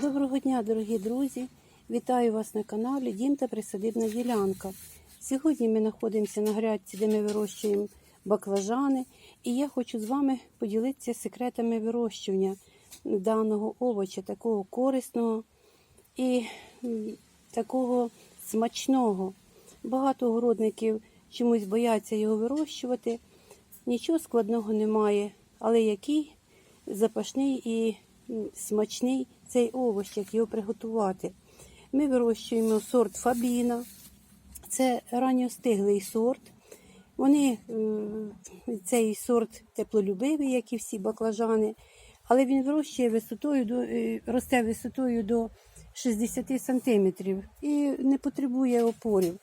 Доброго дня, дорогі друзі! Вітаю вас на каналі Дім та Присадибна ділянка. Сьогодні ми знаходимося на грядці, де ми вирощуємо баклажани, і я хочу з вами поділитися секретами вирощування даного овоча, такого корисного і такого смачного. Багато городників чомусь бояться його вирощувати. Нічого складного немає, але який запашний і смачний цей овоч, як його приготувати. Ми вирощуємо сорт Фабіна. Це ранньостиглий сорт. Вони, е, цей сорт теплолюбивий, як і всі баклажани, але він вирощує висотою до, е, росте висотою до 60 сантиметрів і не потребує опорів.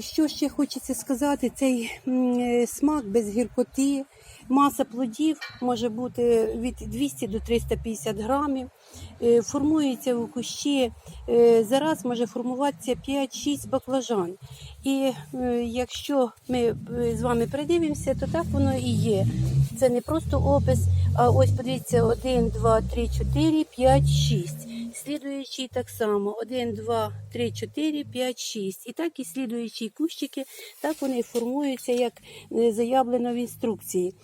Що ще хочеться сказати, цей е, смак без гіркоти, маса плодів може бути від 200 до 350 грамів. Е, Формується у кущі, е, зараз може формуватися 5-6 баклажан. І якщо ми з вами придивимося, то так воно і є. Це не просто опис, а ось подивіться: 1, 2, 3, 4, 5, 6. Слідуючий так само: 1, 2, 3, 4, 5, 6. І так і слідуючі кущики, так вони формуються, як е, заявлено в інструкції.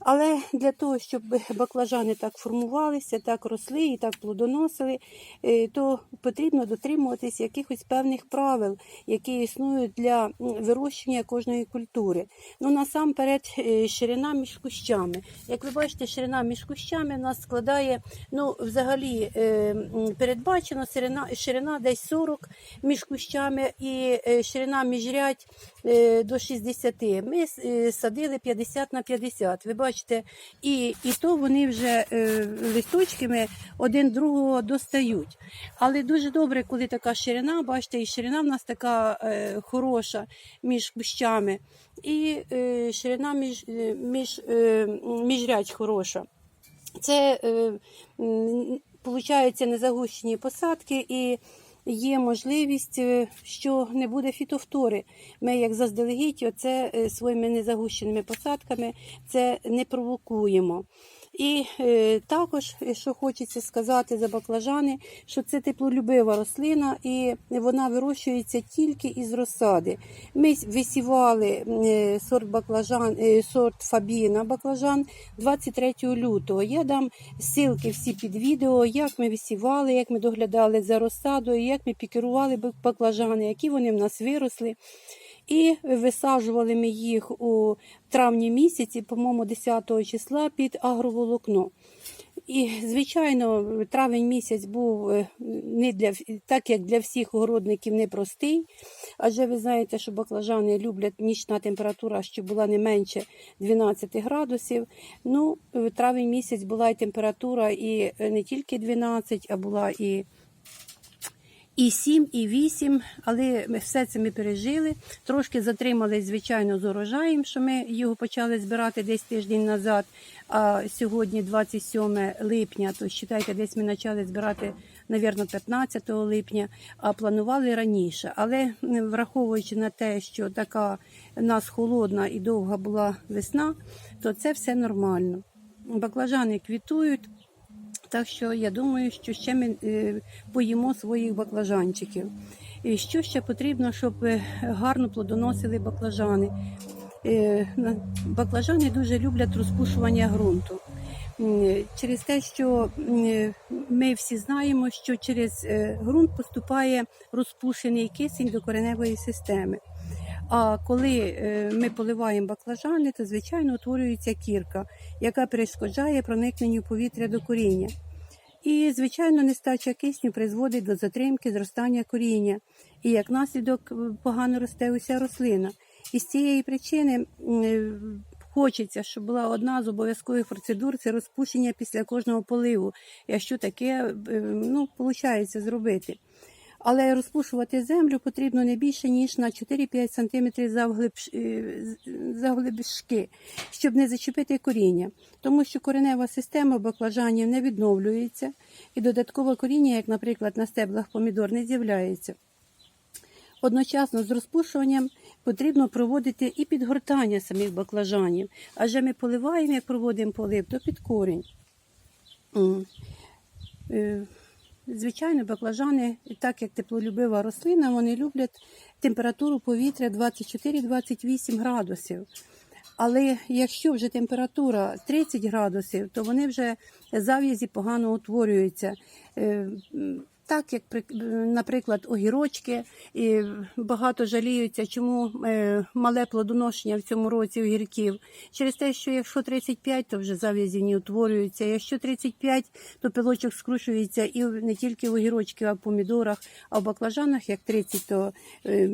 Але для того, щоб баклажани так формувалися, так росли і так плодоносили, е, то потрібно дотримуватись якихось певних правил, які існують для м, вирощування кожної культури. Ну насамперед, е, ширина між кущами. Як ви бачите, ширина між кущами в нас складає, ну, взагалі е, передбачено ширина, ширина десь 40 між кущами і ширина міжрядь е, до 60. Ми садили 50 на 50. Ви бачите, і, і то вони вже е, листочками один другого достають. Але дуже добре, коли така ширина, бачите, і ширина в нас така е, хороша між кущами, і е, ширина між, е, між, е, міжрядь хороша. Це е, получаються незагущені посадки і є можливість, е, що не буде фітовтори. Ми, як заздалегідь, оце е, своїми незагущеними посадками це не провокуємо. І е, також, е, що хочеться сказати за баклажани, що це теплолюбива рослина і вона вирощується тільки із розсади. Ми висівали е, сорт баклажан, е, сорт Фабіна баклажан 23 лютого. Я дам ссылки всі під відео, як ми висівали, як ми доглядали за розсадою, як ми пікерували бак- баклажани, які вони в нас виросли. І висаджували ми їх у травні місяці, по-моєму, 10 числа під агроволокно. І, звичайно, травень місяць був е, не для так, як для всіх огородників непростий. Адже ви знаєте, що баклажани люблять нічна температура, що була не менше 12 градусів. Ну, в травень місяць була і температура і е, не тільки 12, а була і і 7, і 8, але все це ми пережили. Трошки затримались, звичайно, з урожаєм, що ми його почали збирати десь тиждень назад. А сьогодні 27 липня, то вважайте, десь ми почали збирати, навірно, 15 липня, а планували раніше. Але враховуючи на те, що така в нас холодна і довга була весна, то це все нормально. Баклажани квітують. Так що я думаю, що ще ми е, поїмо своїх баклажанчиків. І що ще потрібно, щоб е, гарно плодоносили баклажани? Е, Баклажани дуже люблять розпушування ґрунту. Через те, що ми всі знаємо, що через ґрунт поступає розпушений кисень до кореневої системи. А коли е, ми поливаємо баклажани, то звичайно утворюється кірка, яка перешкоджає проникненню повітря до коріння. І, звичайно, нестача кисню призводить до затримки зростання коріння, і як наслідок е, погано росте уся рослина. І з цієї причини е, хочеться, щоб була одна з обов'язкових процедур це розпущення після кожного поливу, якщо таке ну, виходить зробити. Але розпушувати землю потрібно не більше, ніж на 4-5 см завглибшки, щоб не зачепити коріння. Тому що коренева система баклажанів не відновлюється, і додаткове коріння, як, наприклад, на стеблах помідор, не з'являється. Одночасно з розпушуванням потрібно проводити і підгортання самих баклажанів, адже ми поливаємо, як проводимо полив, то під корінь. Е, Звичайно, баклажани, так як теплолюбива рослина, вони люблять температуру повітря 24-28 градусів. Але якщо вже температура 30 градусів, то вони вже зав'язі погано утворюються. Так як, наприклад, огірочки, і багато жаліються, чому е, мале плодоношення в цьому році огірків. Через те, що якщо 35, то вже зав'язі не утворюються. Якщо 35, то пилочок скручується і не тільки в огірочків, а в помідорах, а в баклажанах, як 30, то е,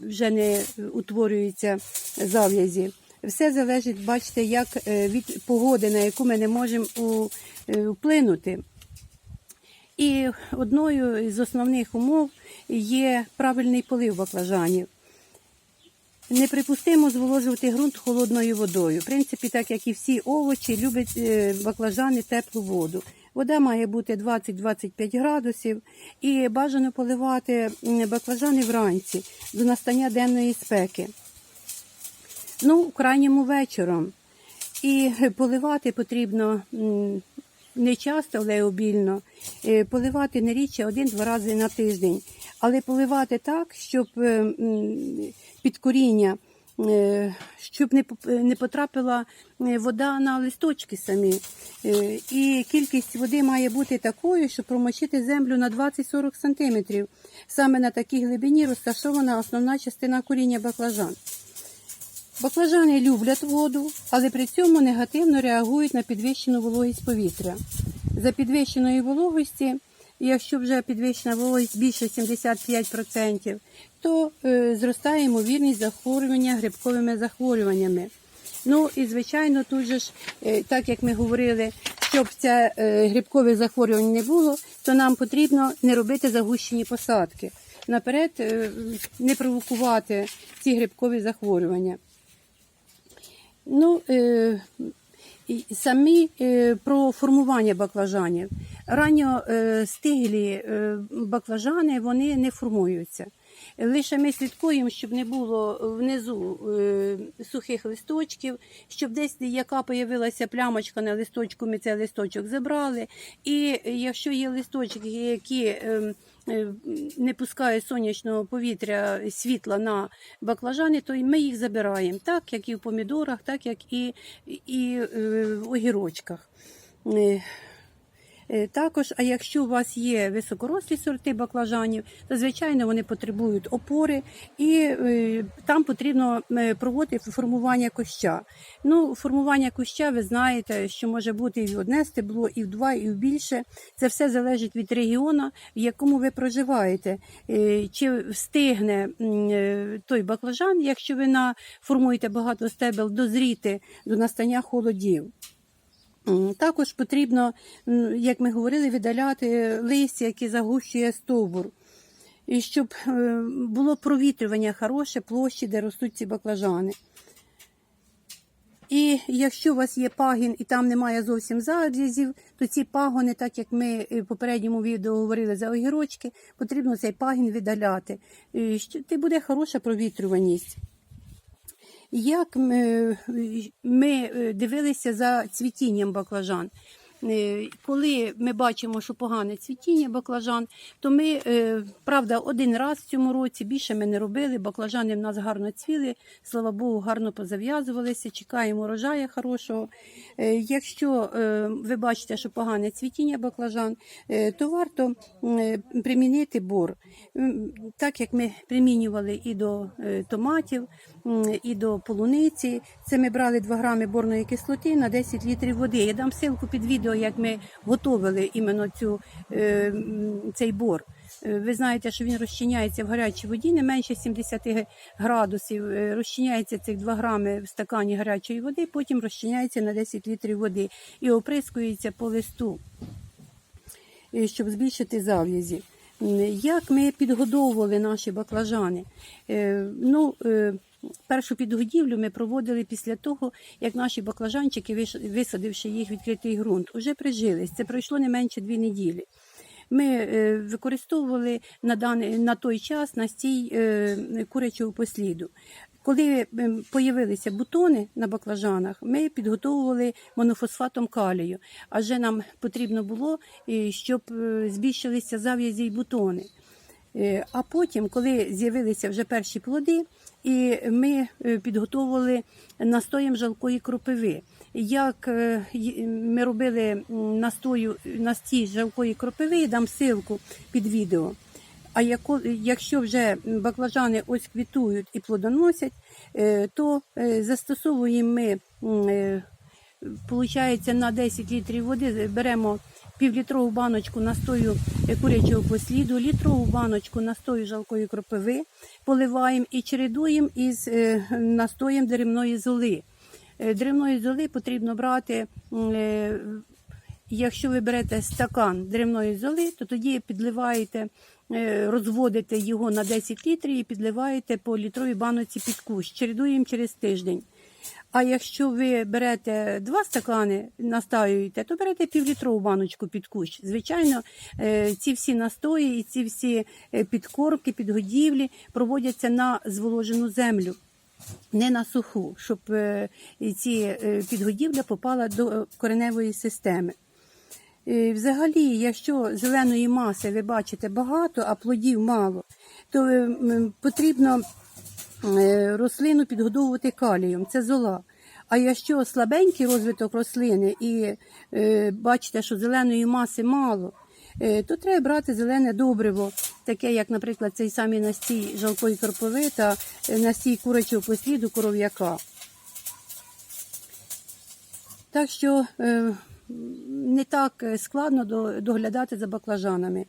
вже не утворюються зав'язі. Все залежить, бачите, як е, від погоди, на яку ми не можемо вплинути. І одною з основних умов є правильний полив баклажанів. Неприпустимо зволожувати ґрунт холодною водою. В принципі, так як і всі овочі, люблять е, баклажани теплу воду. Вода має бути 20-25 градусів і бажано поливати баклажани вранці до настання денної спеки. Ну, в крайньому вечором. І поливати потрібно не часто, але обільно. Е, Поливати не рідше один-два рази на тиждень. Але поливати так, щоб е, під коріння, е, щоб не потрапила вода на листочки самі. І кількість води має бути такою, щоб промочити землю на 20-40 см. Саме на такій глибині розташована основна частина коріння баклажан. Баклажани люблять воду, але при цьому негативно реагують на підвищену вологість повітря. За підвищеної вологості, якщо вже підвищена вологість більше 75%, то е, зростає ймовірність захворювання грибковими захворюваннями. Ну і звичайно, тут же ж, е, так як ми говорили, щоб це е, грибкових захворювань не було, то нам потрібно не робити загущені посадки. Наперед не провокувати ці грибкові захворювання. Ну, е, самі е, про формування баклажанів. Ранньо е, стиглі баклажани вони не формуються. Лише ми слідкуємо, щоб не було внизу е, сухих листочків, щоб десь яка появилася плямочка на листочку, ми цей листочок забрали. І якщо є листочки, які е, е, не пускають сонячного повітря світла на баклажани, то ми їх забираємо, так як і в помідорах, так як і, і е, в огірочках. Е, Також, а якщо у вас є високорослі сорти баклажанів, то звичайно вони потребують опори, і е, там потрібно е, проводити формування куща. Ну, формування куща, ви знаєте, що може бути і в одне стебло, і в два, і в більше. Це все залежить від регіону, в якому ви проживаєте. Чи встигне той баклажан, якщо ви формуєте багато стебел, дозріти до настання холодів. Також потрібно, як ми говорили, видаляти листя, яке загущує стовбур. І щоб е, було провітрювання хороше площі, де ростуть ці баклажани. І якщо у вас є пагін і там немає зовсім зав'язів, то ці пагони, так як ми в попередньому відео говорили за огірочки, потрібно цей пагін видаляти. І буде хороша провітрюваність. Як ми, ми е, дивилися за цвітінням баклажан? Е, Коли ми бачимо, що погане цвітіння баклажан, то ми, е, правда, один раз в цьому році більше ми не робили. Баклажани в нас гарно цвіли, слава Богу, гарно позав'язувалися, чекаємо урожаю хорошого. Е, Якщо е, ви бачите, що погане цвітіння баклажан, е, то варто е, примінити бор. Так як ми примінювали і до е, томатів, і до полуниці. Це ми брали 2 грами борної кислоти на 10 літрів води. Я дам ссылку під відео, як ми готували іменно цю, е, цей бор. Е, Ви знаєте, що він розчиняється в гарячій воді не менше 70 градусів. Е, Розчиняється цих 2 грами в стакані гарячої води, потім розчиняється на 10 літрів води і оприскується по листу щоб збільшити зав'язі. Як ми підгодовували наші баклажани? Ну, першу підгодівлю ми проводили після того, як наші баклажанчики, висадивши їх в відкритий ґрунт, уже прижились. Це пройшло не менше дві неділі. Ми е, використовували на, даний, на той час настій е, курячого посліду. Коли появилися бутони на баклажанах, ми підготовували монофосфатом калію, адже нам потрібно було, е, щоб збільшилися зав'язі й бутони. А потім, коли з'явилися вже перші плоди, і ми е, підготовували настоєм жалкої кропиви. Як е, ми робили настою настій жалкої кропиви, я дам ссылку під відео. А якщо вже баклажани ось квітують і плодоносять, е, то застосовуємо ми, е, на 10 літрів води беремо півлітрову баночку настою е, курячого посліду, літрову баночку настою жалкої кропиви, поливаємо і чередуємо із е, настоєм деревної золи. Е, Деревної золи потрібно брати. Якщо ви берете стакан деревної золи, то тоді підливаєте, розводите його на 10 літрів і підливаєте по літровій баноці під кущ. Чередуємо через тиждень. А якщо ви берете два стакани, настаюєте, то берете півлітрову баночку під кущ. Звичайно, е, ці всі настої і ці всі е, підкормки, підгодівлі проводяться на зволожену землю. Не на суху, щоб е, ці підгодівля попала до кореневої системи. Взагалі, якщо зеленої маси ви бачите багато, а плодів мало, то е, потрібно е, рослину підгодовувати калієм, це зола. А якщо слабенький розвиток рослини і е, бачите, що зеленої маси мало, е, то треба брати зелене добриво, таке як, наприклад, цей самий настій жалкої кропиви та е, настій курячого посліду коров'яка. Так що е, не так е, складно доглядати за баклажанами.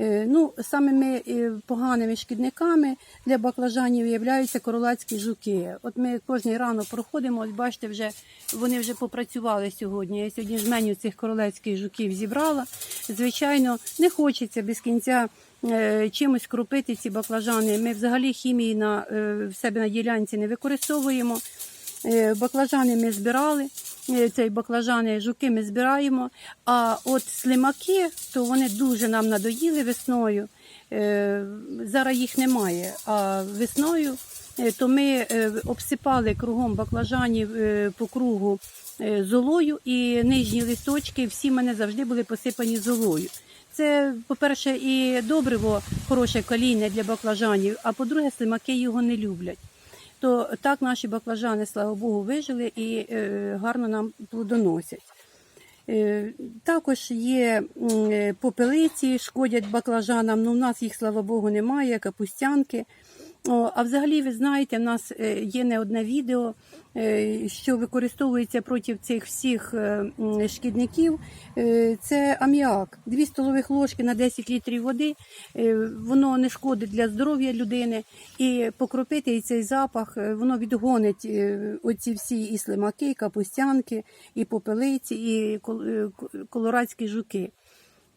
Е, Ну, самими е, поганими шкідниками для баклажанів являються королацькі жуки. От ми кожний ранок проходимо, ось бачите, вже вони вже попрацювали сьогодні. Я сьогодні жменю цих королецьких жуків зібрала. Звичайно, не хочеться без кінця е, чимось кропити ці баклажани. Ми взагалі хімії на, в себе на ділянці не використовуємо. Баклажани ми збирали, цей баклажани, жуки ми збираємо. А от слимаки, то вони дуже нам надоїли весною. Е, Зараз їх немає. А весною е, то ми е, обсипали кругом баклажанів по кругу золою, і нижні листочки всі мене завжди були посипані золою. Це, по-перше, і добриво хороше калійне для баклажанів, а по-друге, слимаки його не люблять то так наші баклажани, слава Богу, вижили і е, гарно нам плодоносять. Е, також є е, попелиці, шкодять баклажанам, ну в нас їх, слава Богу, немає, капустянки. А взагалі, ви знаєте, в нас е, є не одне відео, е, що використовується проти цих всіх е, шкідників. Це аміак. Дві столових ложки на 10 літрів води. Воно не шкодить для здоров'я людини. І покропити і цей запах, воно відгонить оці всі і слимаки, і капустянки, і попелиці, і кол- колорадські жуки.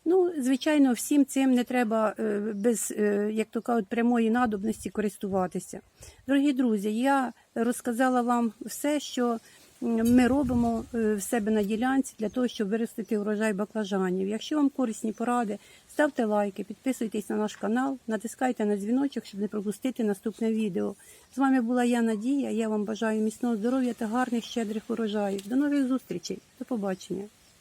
Ну, звичайно, всім цим не треба е, без, е, як то кажуть, прямої надобності користуватися. Дорогі друзі, я розказала вам все, що ми робимо е, в себе на ділянці для того, щоб виростити урожай баклажанів. Якщо вам корисні поради, ставте лайки, підписуйтесь на наш канал, натискайте на дзвіночок, щоб не пропустити наступне відео. З вами була я Надія. Я вам бажаю міцного здоров'я та гарних щедрих урожаїв. До нових зустрічей. До побачення.